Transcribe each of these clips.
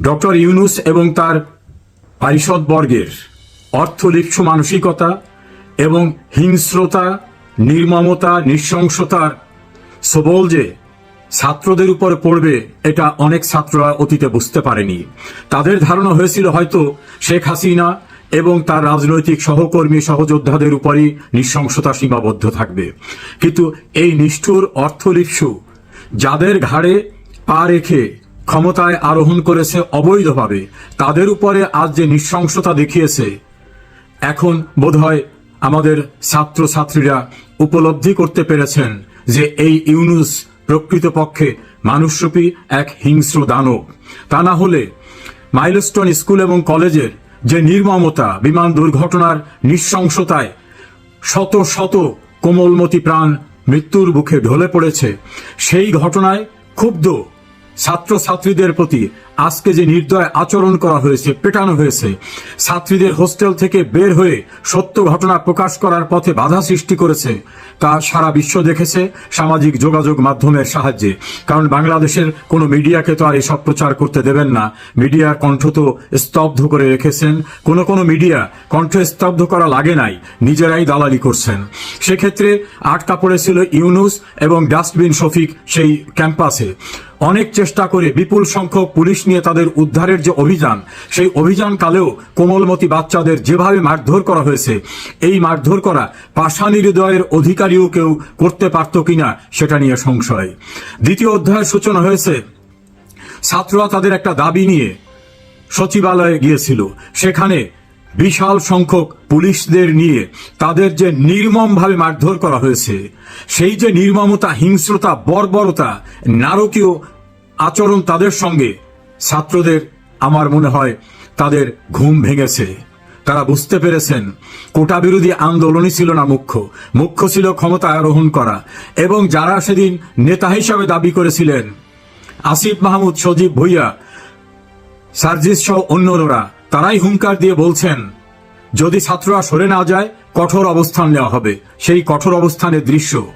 Doctor Yunus এবং তার পারিষদ বর্গের অর্থলিপ্স মানসিকতা এবং হিংস্রতা, নির্মমতা, নৃশংসতার সবল যে ছাত্রদের উপর পড়বে, এটা অনেক ছাত্ররা অতীতে বুঝতে পারেনি। তাদের ধারণা হয়েছিল হয়তো শেখ হাসিনা এবং তার রাজনৈতিক সহকর্মী, সহযোদ্ধাদের উপরই নৃশংসতা সীমাবদ্ধ থাকবে। কিন্তু এই নিষ্ঠুর অর্থলিপ্সু যাদের ঘাড়ে পা রেখে ক্ষমতায় আরোহণ করেছে অবৈধভাবে, তাদের উপরে আজ যে নৃশংসতা দেখিয়েছে, এখন বোধহয় আমাদের ছাত্রছাত্রীরা উপলব্ধি করতে পেরেছেন যে এই ইউনুস প্রকৃতপক্ষে মানুষরূপী এক হিংস্র দানব। তা না হলে মাইলস্টোন স্কুল এবং কলেজের যে নির্মমতা, বিমান দুর্ঘটনার নৃশংসতায় শত শত কোমলমতি প্রাণ মৃত্যুর বুকে ঢলে পড়েছে, সেই ঘটনায় ক্ষুব্ধ ছাত্রছাত্রীদের প্রতি আজকে যে নির্দয় আচরণ করা হয়েছে, পেটানো হয়েছে, ছাত্রীদের হোস্টেল থেকে বের হয়ে সত্য ঘটনা প্রকাশ করার পথে বাধা সৃষ্টি করেছে, তা সারা বিশ্ব দেখেছে সামাজিক যোগাযোগ মাধ্যমের সাহায্যে। কারণ বাংলাদেশের কোনো মিডিয়াকে তো আর এসব প্রচার করতে দেবেন না। মিডিয়ার কণ্ঠ তো স্তব্ধ করে রেখেছেন। কোনো কোনো মিডিয়া কণ্ঠ স্তব্ধ করা লাগে নাই, নিজেরাই দালালি করছেন। সেক্ষেত্রে আটকা পড়েছিল ইউনুস এবং ডাস্টবিন শফিক সেই ক্যাম্পাসে। অনেক চেষ্টা করে বিপুল সংখ্যক পুলিশ নিয়ে তাদের উদ্ধারের যে অভিযান, সেই অভিযান কালেও কোমলমতি বাচ্চাদের যেভাবে মারধর করা হয়েছে, এই মারধর করা পাষাণী হৃদয়ের অধিকারীও কেউ করতে পারত কিনা সেটা নিয়ে সংশয়। দ্বিতীয় অধ্যায়ের সূচনা হয়েছে, ছাত্ররা তাদের একটা দাবি নিয়ে সচিবালয়ে গিয়েছিল। সেখানে বিশাল সংখ্যক পুলিশদের নিয়ে তাদের যে নির্মমভাবে মারধর করা হয়েছে, সেই যে নির্মমতা, হিংস্রতা, বর্বরতা, নারকীয় আচরণ তাদের সঙ্গে, ছাত্রদের আমার মনে হয় তাদের ঘুম ভেঙেছে। তারা বুঝতে পেরেছেন, কোটা বিরোধী আন্দোলনই ছিল না মুখ্য। মুখ্য ছিল ক্ষমতা আরোহণ করা, এবং যারা সেদিন নেতা হিসাবে দাবি করেছিলেন, আসিফ মাহমুদ, সজীব ভুইয়া, সার্জিস সহ অন্যরা তারাই হুঙ্কার দিয়ে বলছেন, যদি ছাত্ররা সরে না যায়, কঠোর অবস্থান নেওয়া হবে। সেই কঠোর অবস্থানের দৃশ্য।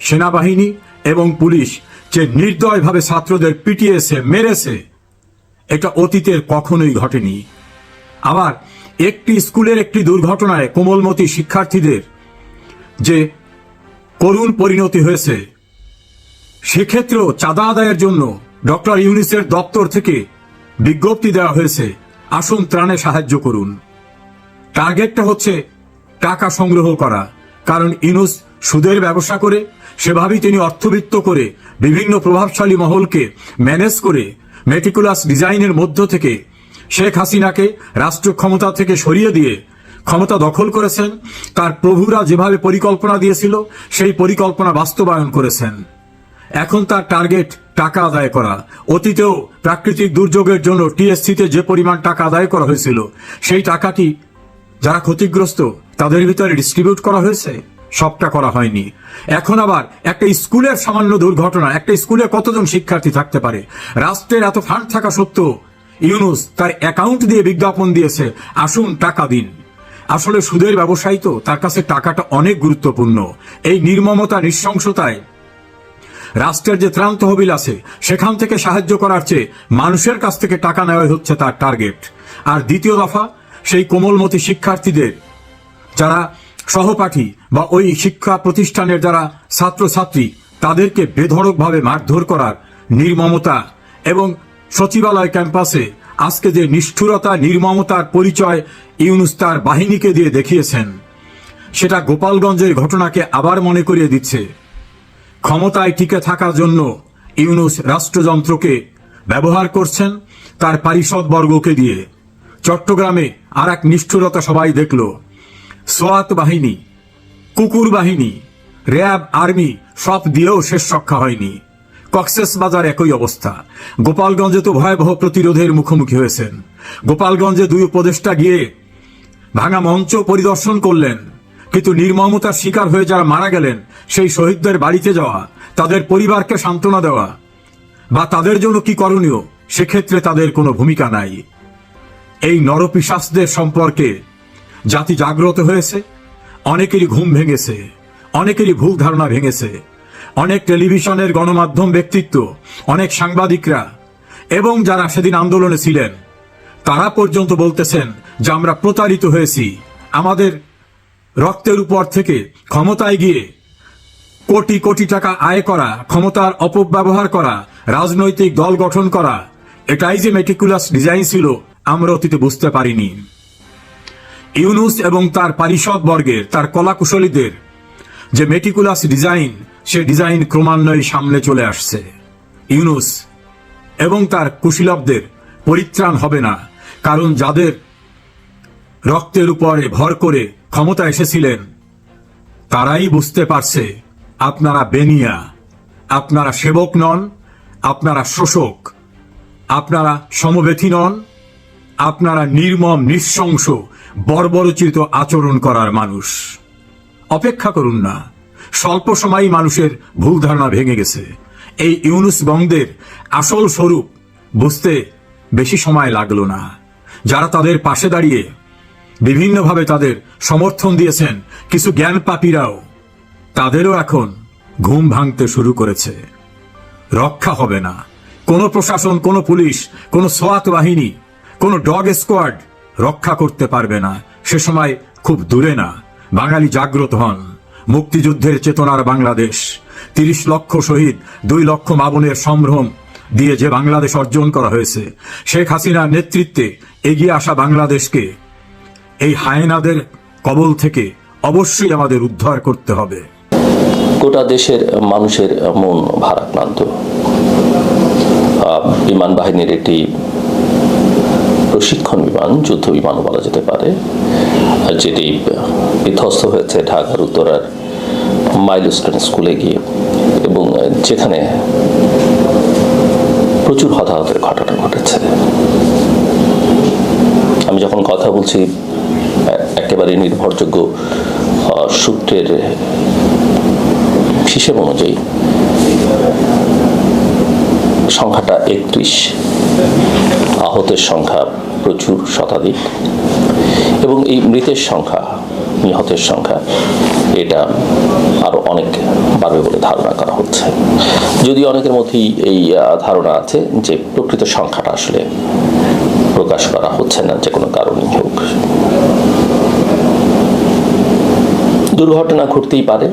সেনাবাহিনী এবং পুলিশ যে নির্দয়ভাবে ছাত্রদের পিটিয়েছে, মেরেছে, এটা অতীতের কখনোই ঘটেনি। আবার একটি স্কুলের একটি দুর্ঘটনায় কোমলমতি শিক্ষার্থীদের যে করুণ পরিণতি হয়েছে, সেক্ষেত্রেও চাঁদা আদায়ের জন্য ডক্টর ইউনিসের দপ্তর থেকে বিজ্ঞপ্তি দেওয়া হয়েছে। আসুন ত্রাণে সাহায্য করুন। টার্গেটটা হচ্ছে টাকা সংগ্রহ করা, কারণ ইনুস সুদের ব্যবসা করে, সেভাবেই তিনি অর্থবিত্ত করে, বিভিন্ন প্রভাবশালী মহলকে ম্যানেজ করে, মেটিকুলাস ডিজাইনের মধ্য থেকে শেখ হাসিনাকে রাষ্ট্র ক্ষমতা থেকে সরিয়ে দিয়ে ক্ষমতা দখল করেছেন, তার প্রভুরা যেভাবে পরিকল্পনা দিয়েছিল, সেই পরিকল্পনা বাস্তবায়ন করেছেন। এখন তার টার্গেট টাকা আদায় করা। অতীতেও প্রাকৃতিক দুর্যোগের জন্য টিএসসিতে যে পরিমাণ টাকা আদায় করা হয়েছিল, সেই টাকাটি যারা ক্ষতিগ্রস্ত, তাদের ভিতরে ডিস্ট্রিবিউট করা হয়েছে? সবটা করা হয়নি। এখন আবার একটা স্কুলের সামান্য দুর্ঘটনা, একটা স্কুলে কতজন শিক্ষার্থী থাকতে পারে? রাষ্ট্রের এত ফান্ড থাকা সত্ত্বেও ইউনুস তার অ্যাকাউন্ট দিয়ে বিজ্ঞাপন দিয়েছে, আসুন টাকা দিন। আসলে সুদের ব্যবসায়ী তো, তার কাছে টাকাটা অনেক গুরুত্বপূর্ণ। এই নির্মমতা, নৃশংসতায় রাষ্ট্রের যে ত্রাণ তহবিল আছে, সেখান থেকে সাহায্য করার চেয়ে মানুষের কাছ থেকে টাকা নেওয়াই হচ্ছে তার টার্গেট। আর দ্বিতীয় দফা, সেই কোমলমতি শিক্ষার্থীদের, যারা সহপাঠী বা ওই শিক্ষা প্রতিষ্ঠানের যারা ছাত্রছাত্রী, তাদেরকে বেধড়কভাবে মারধর করার নির্মমতা এবং সচিবালয় ক্যাম্পাসে আজকে যে নিষ্ঠুরতা, নির্মমতার পরিচয় ইউনুস তার বাহিনীকে দিয়ে দেখিয়েছেন, সেটা গোপালগঞ্জের ঘটনাকে আবার মনে করিয়ে দিচ্ছে। ক্ষমতায় টিকে থাকার জন্য ইউনুস রাষ্ট্রযন্ত্রকে ব্যবহার করছেন তার পারিষদ বর্গকে দিয়ে। চট্টগ্রামে আর এক নিষ্ঠুরতা সবাই দেখল। সোয়াত বাহিনী, কুকুর বাহিনী, র্যাব, আর্মি সব দিয়েও শেষ রক্ষা হয়নি। কক্সেস বাজার একই অবস্থা। গোপালগঞ্জে তো ভয়াবহ প্রতিরোধের মুখোমুখি হয়েছেন। গোপালগঞ্জে দুই উপদেষ্টা গিয়ে ভাঙা মঞ্চ পরিদর্শন করলেন। কিন্তু নির্মমতার শিকার হয়ে যারা মারা গেলেন, সেই শহীদদের বাড়িতে যাওয়া, তাদের পরিবারকে সান্ত্বনা দেওয়া, বা তাদের জন্য কি করণীয়, সেক্ষেত্রে তাদের কোনো ভূমিকা নাই। এই নরপিশাসদের সম্পর্কে জাতি জাগ্রত হয়েছে, অনেকেরই ঘুম ভেঙেছে, অনেকেরই ভুল ধারণা ভেঙেছে, অনেক টেলিভিশনের গণমাধ্যম ব্যক্তিত্ব, অনেক সাংবাদিকরা, এবং যারা সেদিন আন্দোলনে ছিলেন, তারা পর্যন্ত বলতেছেন যে আমরা প্রতারিত হয়েছি, আমাদের রক্তের উপর থেকে ক্ষমতায় গিয়ে কোটি কোটি টাকা আয় করা, ক্ষমতার অপব্যবহার করা, রাজনৈতিক দল গঠন করা, এটাই যে মেটিকুলাস ডিজাইন ছিল, আমরা অতীতে বুঝতে পারিনি। ইউনুস এবং তার পারিষদ বর্গের, তার কলাকুশলীদের যে মেটিকুলাস ডিজাইন সে ডিজাইন ক্রমান্বয়ে সামনে চলে আসছে। ইউনুস এবং তার কুশীলবদের পরিত্রাণ হবে না, কারণ যাদের রক্তের উপরে ভর করে ক্ষমতা এসেছিলেন। তারাই বুঝতে পারছে আপনারা বেনিয়া, আপনারা সেবক নন, আপনারা শোষক, আপনারা সমবেথী নন, আপনারা নির্মম, নৃশংস, বর্বরচিত আচরণ করার মানুষ। অপেক্ষা করুন না, স্বল্প সময়ই মানুষের ভুল ধারণা ভেঙে গেছে। এই ইউনুস বংদের আসল স্বরূপ বুঝতে বেশি সময় লাগল না। যারা তাদের পাশে দাঁড়িয়ে বিভিন্নভাবে তাদের সমর্থন দিয়েছেন কিছু জ্ঞান পাপীরাও তাদেরও এখন ঘুম ভাঙতে শুরু করেছে। রক্ষা হবে না। কোনো প্রশাসন, কোনো পুলিশ, কোনো সোয়াত বাহিনী, কোনো ডগ স্কোয়াড রক্ষা করতে পারবে না। সে সময় খুব দূরে না। বাঙালি জাগ্রত হন। মুক্তিযুদ্ধের চেতনার বাংলাদেশ। তিরিশ লক্ষ শহীদ, দুই লক্ষ মাবনের সম্ভ্রম দিয়ে যে বাংলাদেশ অর্জন করা হয়েছে, শেখ হাসিনার নেতৃত্বে এগিয়ে আসা বাংলাদেশকে এই হায়নাদের কবল থেকে অবশ্যই আমাদের উদ্ধার করতে হবে। গোটা দেশের মানুষের মন ভারাক্রান্ত। বিমান বাহিনীর একটি প্রশিক্ষণ বিমান, যুদ্ধ বিমানও বলা যেতে পারে, যেটি বিধ্বস্ত হয়েছে ঢাকার উত্তরার মাইলস্টোন স্কুলে গিয়ে এবং যেখানে প্রচুর হতাহতের ঘটনা ঘটেছে। আমি যখন কথা বলছি একেবারে নির্ভরযোগ্য সূত্রের হিসেব অনুযায়ী সংখ্যাটা একত্রিশ, আহতের সংখ্যা প্রচুর শতাধিক এবং এই মৃতের সংখ্যা, নিহতের সংখ্যা এটা আরও অনেক বাড়বে বলে ধারণা করা হচ্ছে। যদি অনেকের মধ্যেই এই ধারণা আছে যে প্রকৃত সংখ্যাটা আসলে প্রকাশ করা হচ্ছে না, যে কোনো কারণেই হোক। দুর্ঘটনা ঘটতেই পারে।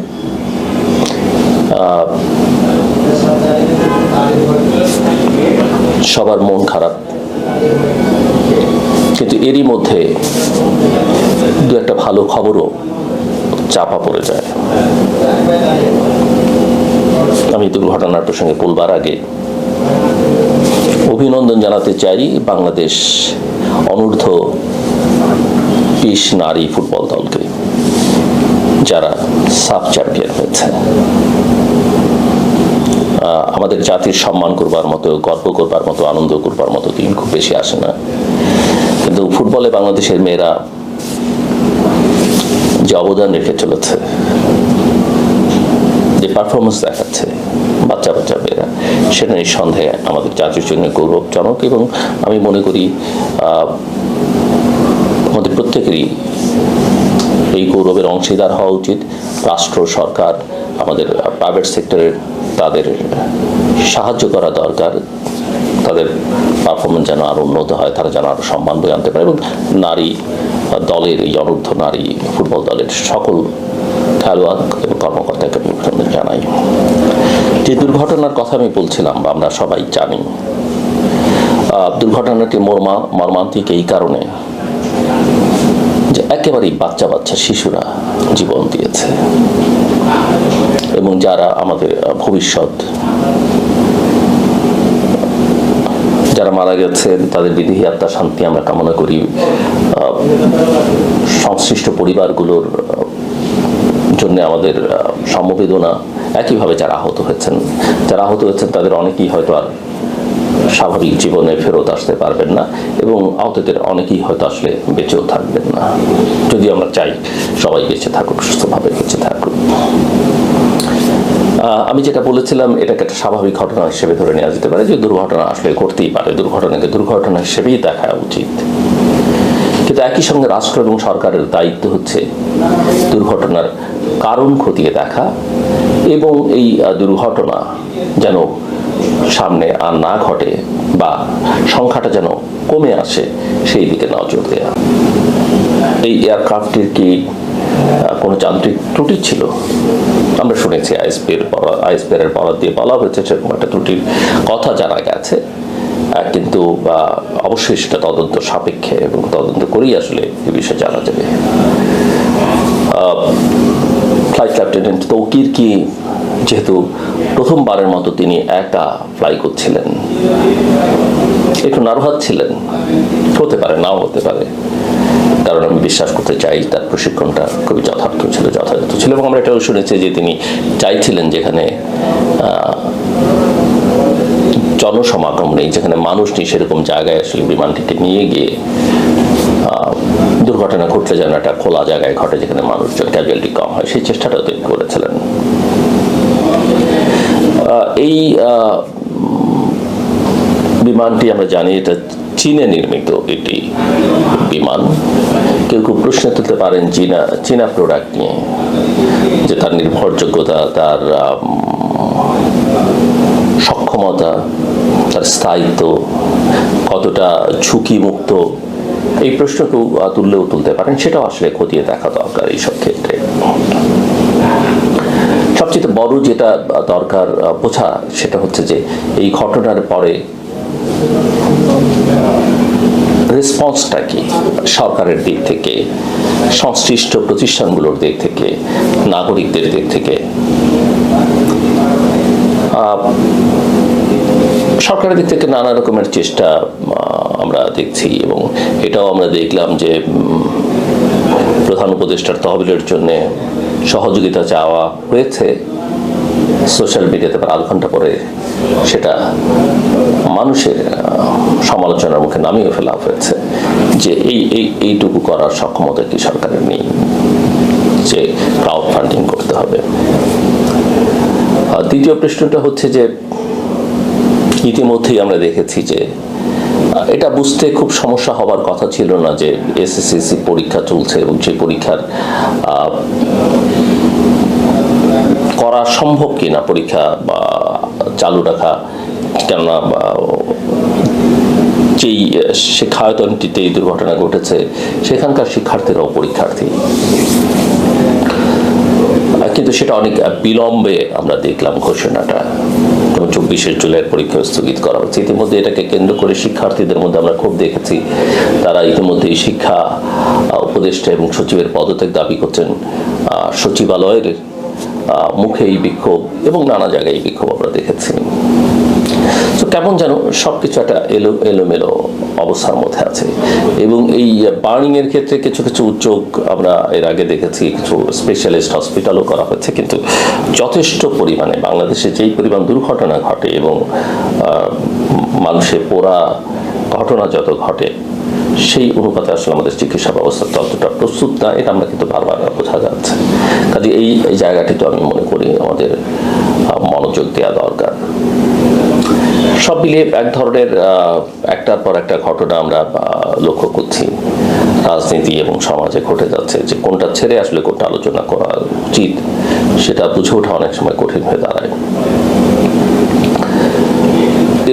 সবার মন খারাপ। কিন্তু এরই মধ্যে দু একটা ভালো খবরও চাপা পড়ে যায়। আমি দুর্ঘটনার প্রসঙ্গে বলবার আগে অভিনন্দন জানাতে চাই বাংলাদেশ অনূর্ধ্ব বিশ নারী ফুটবল দলকে। যারা সাব চ্যাম্পিয়ন হয়েছে আমাদের জাতির সম্মান করবার মতো, গর্ব করবার মতো, আনন্দ করবার মতো দিন খুব বেশি আসে না। কিন্তু ফুটবলে বাংলাদেশের মেয়েরা যে অবদান রেখে চলেছে, যে পারফরমেন্স দেখাচ্ছে বাচ্চা বাচ্চা মেয়েরা, সেটা নিঃসন্দেহে আমাদের জাতির জন্য গৌরবজনক এবং আমি মনে করি আমাদের প্রত্যেকেরই এই গৌরবের অংশীদার হওয়া উচিত। রাষ্ট্র, সরকার, আমাদের প্রাইভেট সেক্টরের তাদের সাহায্য করা দরকার। তাদের পারফরমেন্স যেন আরও উন্নত হয়, তারা যেন আরও সম্মান বয়ে আনতে পারে এবং নারী দলের এই অনূর্ধ্ব নারী ফুটবল দলের সকল খেলোয়াড় এবং কর্মকর্তাকে জানাই। যে দুর্ঘটনার কথা আমি বলছিলাম, বা আমরা সবাই জানি দুর্ঘটনাটি মর্মা, মর্মান্তিক এই কারণে যে একেবারেই বাচ্চা বাচ্চা শিশুরা জীবন দিয়েছে। এবং যারা আমাদের ভবিষ্যৎ, যারা মারা গেছেন তাদের বিধি আত্মা শান্তি আমরা কামনা করি। সংশ্লিষ্ট পরিবারগুলোর জন্য আমাদের সমবেদনা একইভাবে যারা আহত হয়েছেন, যারা আহত হয়েছেন তাদের অনেকেই হয়তো আর স্বাভাবিক জীবনে ফেরত আসতে পারবেন না এবং আহতদের অনেকেই হয়তো আসলে বেঁচেও থাকবেন না। যদি আমরা চাই সবাই বেঁচে থাকুক, সুস্থভাবে বেঁচে থাকুক। আমি যেটা বলেছিলাম, এটাকে একটা স্বাভাবিক ঘটনা হিসেবে ধরে নেওয়া যেতে পারে, যে দুর্ঘটনা আসলে ঘটতেই পারে। দুর্ঘটনাকে দুর্ঘটনা হিসেবেই দেখা উচিত। কিন্তু একই সঙ্গে রাষ্ট্র এবং সরকারের দায়িত্ব হচ্ছে দুর্ঘটনার কারণ খতিয়ে দেখা এবং এই দুর্ঘটনা যেন সামনে আর না ঘটে বা সংখ্যাটা যেন কমে আসে, সেই দিকে নজর দেয়া। এই এয়ারক্রাফটের কি কোনো যান্ত্রিক ত্রুটি ছিল? আমরা শুনেছি আইএসপির এর বরাদ দিয়ে বলা হয়েছে সেরকম একটা ত্রুটির কথা জানা গেছে। কিন্তু অবশ্যই সেটা তদন্ত সাপেক্ষে এবং তদন্ত করেই আসলে এ বিষয়ে জানা যাবে। ফ্লাইট লেফটেন্যান্ট তৌকির কি যেহেতু প্রথমবারের মতো তিনি একা ফ্লাই করছিলেন। একটু নার্ভাস ছিলেন। হতে পারে, নাও হতে পারে। কারণ আমি বিশ্বাস করতে চাই তার প্রশিক্ষণটা খুবই যথার্থ ছিল, যথাযথ ছিল এবং আমরা এটাও শুনেছি যে তিনি চাইছিলেন যেখানে জনসমাগম নেই, যেখানে মানুষ নেই, সেরকম জায়গায় আসলে বিমানটিকে নিয়ে গিয়ে দুর্ঘটনা ঘটলে যেন একটা খোলা জায়গায় ঘটে, যেখানে মানুষজন ক্যাজুয়ালিটি কম হয়, সেই চেষ্টাটাও তিনি করেছিলেন। এই বিমানটি আমরা জানি এটা চীনে নির্মিত একটি বিমান। কেউ কেউ প্রশ্ন তুলতে পারেন চীনা চীনা প্রোডাক্ট নিয়ে, যে তার নির্ভরযোগ্যতা, তার সক্ষমতা, তার স্থায়িত্ব, কতটা ঝুঁকিমুক্ত, এই প্রশ্ন কেউ তুললেও তুলতে পারেন। সেটাও আসলে খতিয়ে দেখা দরকার এইসব ক্ষেত্রে। সবচেয়ে বড় যেটা দরকার বোঝা সেটা হচ্ছে যে এই ঘটনার পরে রেসপন্সটা কি? সরকারের দিক থেকে, সংশ্লিষ্ট প্রতিষ্ঠানগুলোর দিক থেকে, নাগরিকদের দিক থেকে। সরকারের দিক থেকে নানা রকমের চেষ্টা আমরা দেখছি এবং এটাও আমরা দেখলাম যে প্রধান উপদেষ্টার তহবিলের জন্য সহযোগিতা চাওয়া হয়েছে সোশ্যাল মিডিয়াতে প্রায় আধ ঘণ্টা পরে সেটা মানুষের সমালোচনার মুখে নামিয়ে ফেলা হয়েছে যে এই এই, এইটুকু করার সক্ষমতা কি সরকারের নেই, যে ক্রাউড ফান্ডিং করতে হবে। দ্বিতীয় প্রশ্নটা হচ্ছে যে ইতিমধ্যেই আমরা দেখেছি যে এটা বুঝতে খুব সমস্যা হবার কথা ছিল না যে এসএসসি পরীক্ষা চলছে এবং সেই পরীক্ষার করা সম্ভব কিনা পরীক্ষা বা চালু রাখা, কেননা যেই শিক্ষায়তনটিতে এই দুর্ঘটনা ঘটেছে, সেখানকার শিক্ষার্থীরাও পরীক্ষার্থী। কিন্তু সেটা অনেক বিলম্বে আমরা দেখলাম ঘোষণাটা। এবং চব্বিশে জুলাইয়ের পরীক্ষা স্থগিত করা হচ্ছে। ইতিমধ্যে এটাকে কেন্দ্র করে শিক্ষার্থীদের মধ্যে আমরা খুব দেখেছি। তারা ইতিমধ্যেই শিক্ষা উপদেষ্টা এবং সচিবের পদত্যাগ দাবি করছেন। সচিবালয়ের মুখে এই বিক্ষোভ এবং নানা জায়গায় এই বিক্ষোভ আমরা দেখেছি। তো কেমন যেন সবকিছু একটা এলো, এলোমেলো অবস্থার মধ্যে আছে। এবং এই বার্নিং এর ক্ষেত্রে কিছু কিছু উদ্যোগ আমরা এর আগে দেখেছি, কিছু স্পেশালিস্ট হসপিটালও করা হয়েছে। কিন্তু যথেষ্ট পরিমাণে বাংলাদেশে যেই পরিমাণ দুর্ঘটনা ঘটে এবং মানুষের পোড়া ঘটনা যত ঘটে, সেই অনুপাতে আসলে আমাদের চিকিৎসা ব্যবস্থা ততটা প্রস্তুত না, এটা আমরা কিন্তু বারবার বোঝা যাচ্ছে। কাজে এই জায়গাটি তো আমি মনে করি আমাদের মনোযোগ দেওয়া দরকার। সব মিলিয়ে এক ধরনের একটার পর একটা ঘটনা আমরা লক্ষ্য করছি। রাজনীতি এবং সমাজে ঘটে যাচ্ছে যে কোনটা ছেড়ে আসলে কোনটা আলোচনা করা উচিত, সেটা বুঝে ওঠা অনেক সময় কঠিন হয়ে দাঁড়ায়।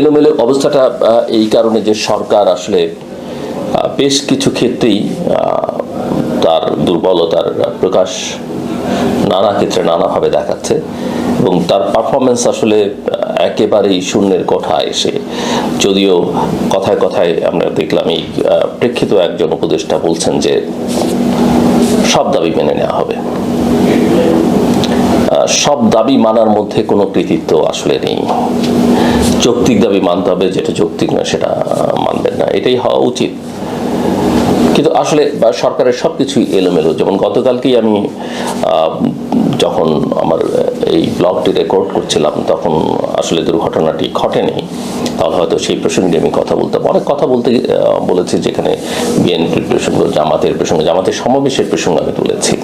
এলোমেলো অবস্থাটা এই কারণে যে সরকার আসলে বেশ কিছু ক্ষেত্রেই তার দুর্বলতার প্রকাশ নানা ক্ষেত্রে নানাভাবে দেখাচ্ছে। এবং তার পারফরমেন্স আসলে একেবারেই শূন্যের কথা এসে। যদিও কথায় কথায় আমরা দেখলাম এই প্রেক্ষিত একজন উপদেষ্টা বলছেন যে সব দাবি মেনে নেওয়া হবে। সব দাবি মানার মধ্যে কোনো কৃতিত্ব আসলে নেই। যৌক্তিক দাবি মানতে হবে, যেটা যৌক্তিক না সেটা মানবেন না, এটাই হওয়া উচিত। কিন্তু আসলে সরকারের সব কিছুই এলোমেলো। যেমন গতকালকেই আমি যখন আমার এই ব্লগটি রেকর্ড করছিলাম, তখন আসলে দুর্ঘটনাটি ঘটেনি। তাহলে হয়তো সেই প্রসঙ্গে আমি কথা বলতে অনেক কথা বলতে বলেছি যেখানে বিএনপির প্রসঙ্গ, জামাতের প্রসঙ্গ, জামাতের সমাবেশের প্রসঙ্গ আমি তুলেছি।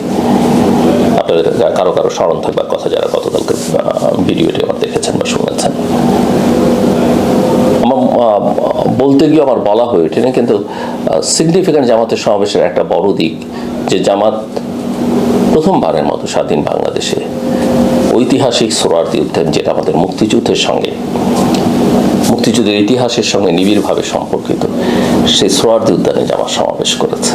আপনাদের কারও কারও স্মরণ থাকবার কথা যারা গতকালকে ভিডিওটি আমার দেখেছেন বা শুনেছেন। বলতে গিয়ে আমার বলা হয়ে ওঠেনি, কিন্তু সিগনিফিক্যান্ট জামাতের সমাবেশের একটা বড় দিক, যে জামাত প্রথমবারের মতো স্বাধীন বাংলাদেশে ঐতিহাসিক সোরার্থী উদ্যান যেটা আমাদের মুক্তিযুদ্ধের সঙ্গে, মুক্তিযুদ্ধের ইতিহাসের সঙ্গে নিবিড়ভাবে সম্পর্কিত, সেই সোয়ার্দি উদ্যানে যাওয়ার সমাবেশ করেছে।